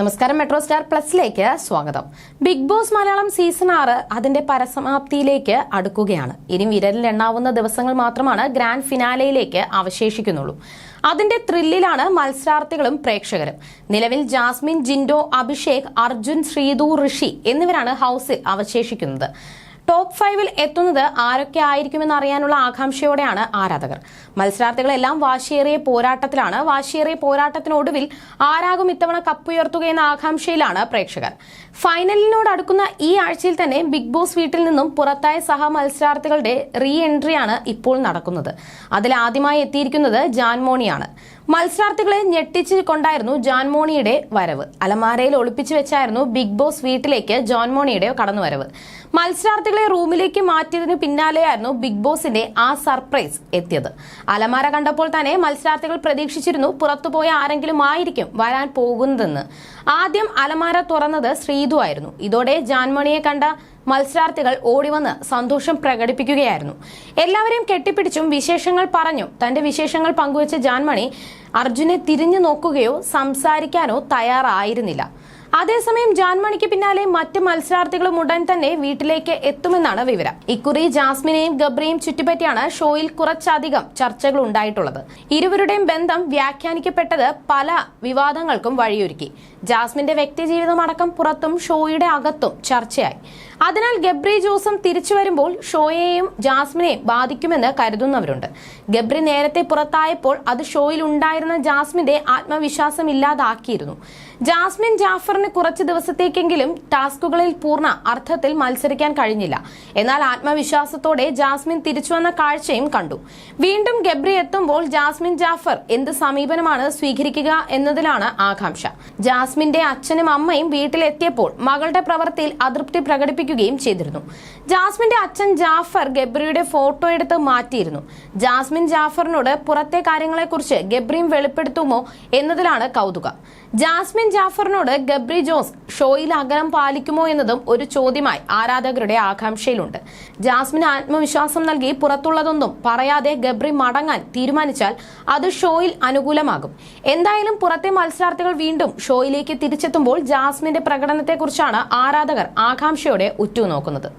നമസ്കാരം metro star പ്ലസിലേക്ക് സ്വാഗതം. Big boss Malayalam season ആറ് അതിന്റെ പരസമാപ്തിയിലേക്ക് അടുക്കുകയാണ്. ഇനി വിരലിൽ എണ്ണാവുന്ന ദിവസങ്ങൾ മാത്രമാണ് ഗ്രാൻഡ് ഫിനാലയിലേക്ക് അവശേഷിക്കുന്നുള്ളൂ. അതിന്റെ ത്രില്ലിലാണ് മത്സരാർത്ഥികളും പ്രേക്ഷകരും. നിലവിൽ ജാസ്മിൻ ജിൻഡോ അഭിഷേക് അർജുൻ ശ്രീതു ഋഷി എന്നിവരാണ് ഹൌസിൽ അവശേഷിക്കുന്നത്. ടോപ്പ് ഫൈവിൽ എത്തുന്നത് ആരൊക്കെ ആയിരിക്കുമെന്ന് അറിയാനുള്ള ആകാംക്ഷയോടെയാണ് ആരാധകർ. മത്സരാർത്ഥികളെല്ലാം വാശിയേറിയ പോരാട്ടത്തിലാണ്. വാശിയേറിയ പോരാട്ടത്തിനൊടുവിൽ ആരാകും ഇത്തവണ കപ്പുയർത്തുകയെന്ന ആകാംക്ഷയിലാണ് പ്രേക്ഷകർ. ഫൈനലിനോട് അടുക്കുന്ന ഈ ആഴ്ചയിൽ തന്നെ ബിഗ് ബോസ് വീട്ടിൽ നിന്നും പുറത്തായ സഹ മത്സരാർത്ഥികളുടെ റീ എൻട്രിയാണ് ഇപ്പോൾ നടക്കുന്നത്. അതിൽ ആദ്യമായി എത്തിയിരിക്കുന്നത് ജാൻമോണിയാണ്. മത്സരാർത്ഥികളെ ഞെട്ടിച്ചു കൊണ്ടായിരുന്നു ജോൺമോണിയുടെ വരവ്. അലമാരയിൽ ഒളിപ്പിച്ചു വെച്ചായിരുന്നു ബിഗ് ബോസ് വീട്ടിലേക്ക് ജോൺമോണിയുടെ കടന്നു വരവ് മത്സരാർത്ഥികളെ റൂമിലേക്ക് മാറ്റിയതിനു പിന്നാലെയായിരുന്നു ബിഗ് ബോസിന്റെ ആ സർപ്രൈസ് എത്തിയത്. അലമാര കണ്ടപ്പോൾ തന്നെ മത്സരാർത്ഥികൾ പ്രതീക്ഷിച്ചിരുന്നു പുറത്തുപോയ ആരെങ്കിലും ആയിരിക്കും വരാൻ പോകുന്നതെന്ന്. ആദ്യം അലമാര തുറന്നത് ശ്രീതു ആയിരുന്നു. ഇതോടെ ജാൻമണിയെ കണ്ട മത്സരാർത്ഥികൾ ഓടിവന്ന് സന്തോഷം പ്രകടിപ്പിക്കുകയായിരുന്നു. എല്ലാവരെയും കെട്ടിപ്പിടിച്ചും വിശേഷങ്ങൾ പറഞ്ഞു തന്റെ വിശേഷങ്ങൾ പങ്കുവച്ച ജാൻമണി അർജുനെ തിരിഞ്ഞു നോക്കുകയോ സംസാരിക്കാനോ തയ്യാറായിരുന്നില്ല. അതേസമയം ജാൻമണിക്ക് പിന്നാലെ മറ്റ് മത്സരാർത്ഥികളും ഉടൻ തന്നെ വീട്ടിലേക്ക് എത്തുമെന്നാണ് വിവരം. ഇക്കുറി ജാസ്മിനെയും ഗബ്രിയും ചുറ്റിപ്പറ്റിയാണ് ഷോയിൽ കുറച്ചധികം ചർച്ചകൾ ഉണ്ടായിട്ടുള്ളത്. ഇരുവരുടെയും ബന്ധം വ്യാഖ്യാനിക്കപ്പെട്ടത് പല വിവാദങ്ങൾക്കും വഴിയൊരുക്കി. ജാസ്മിന്റെ വ്യക്തിജീവിതം അടക്കം പുറത്തും ഷോയുടെ അകത്തും ചർച്ചയായി. അതിനാൽ ഗബ്രി ജോസും തിരിച്ചു വരുമ്പോൾ ഷോയെയും ജാസ്മിനെയും ബാധിക്കുമെന്ന് കരുതുന്നവരുണ്ട്. ഗബ്രി നേരത്തെ പുറത്തായപ്പോൾ അത് ഷോയിൽ ഉണ്ടായിരുന്ന ജാസ്മിന്റെ ആത്മവിശ്വാസം ഇല്ലാതാക്കിയിരുന്നു. ജാസ്മിൻ ജാഫറിന് കുറച്ച് ദിവസത്തേക്കെങ്കിലും ടാസ്കുകളിൽ പൂർണ അർത്ഥത്തിൽ മത്സരിക്കാൻ കഴിഞ്ഞില്ല. എന്നാൽ ആത്മവിശ്വാസത്തോടെ ജാസ്മിൻ തിരിച്ചുവന്ന കാഴ്ചയും കണ്ടു. വീണ്ടും ഗബ്രി എത്തുമ്പോൾ ജാസ്മിൻ ജാഫർ എന്ത് സമീപനമാണ് സ്വീകരിക്കുക എന്നതിലാണ് ആകാംക്ഷ. ജാസ്മിന്റെ അച്ഛനും അമ്മയും വീട്ടിലെത്തിയപ്പോൾ മകളുടെ പ്രവൃത്തിയിൽ അതൃപ്തി പ്രകടിപ്പിക്കുകയും ചെയ്തിരുന്നു. ജാസ്മിന്റെ അച്ഛൻ ജാഫർ ഗബ്രിയുടെ ഫോട്ടോ എടുത്ത് മാറ്റിയിരുന്നു. ജാസ്മിൻ ജാഫറിനോട് പുറത്തെ കാര്യങ്ങളെക്കുറിച്ച് ഗബ്രിയും വെളിപ്പെടുത്തുമോ എന്നതിലാണ് കൗതുകം. ജാസ്മിൻ ജാഫറിനോട് ഗബ്രി ജോസ് ഷോയിൽ അകലം പാലിക്കുമോ എന്നതും ഒരു ചോദ്യമായി ആരാധകരുടെ ആകാംക്ഷയിലുണ്ട്. ജാസ്മിൻ ആത്മവിശ്വാസം നൽകി പുറത്തുള്ളതൊന്നും പറയാതെ ഗബ്രി മടങ്ങാൻ തീരുമാനിച്ചാൽ അത് ഷോയിൽ അനുകൂലമാകും. എന്തായാലും പുറത്തെ മത്സരാർത്ഥികൾ വീണ്ടും ഷോയിലേക്ക് തിരിച്ചെത്തുമ്പോൾ ജാസ്മിന്റെ പ്രകടനത്തെക്കുറിച്ചാണ് ആരാധകർ ആകാംക്ഷയോടെ ഉറ്റുനോക്കുന്നത്.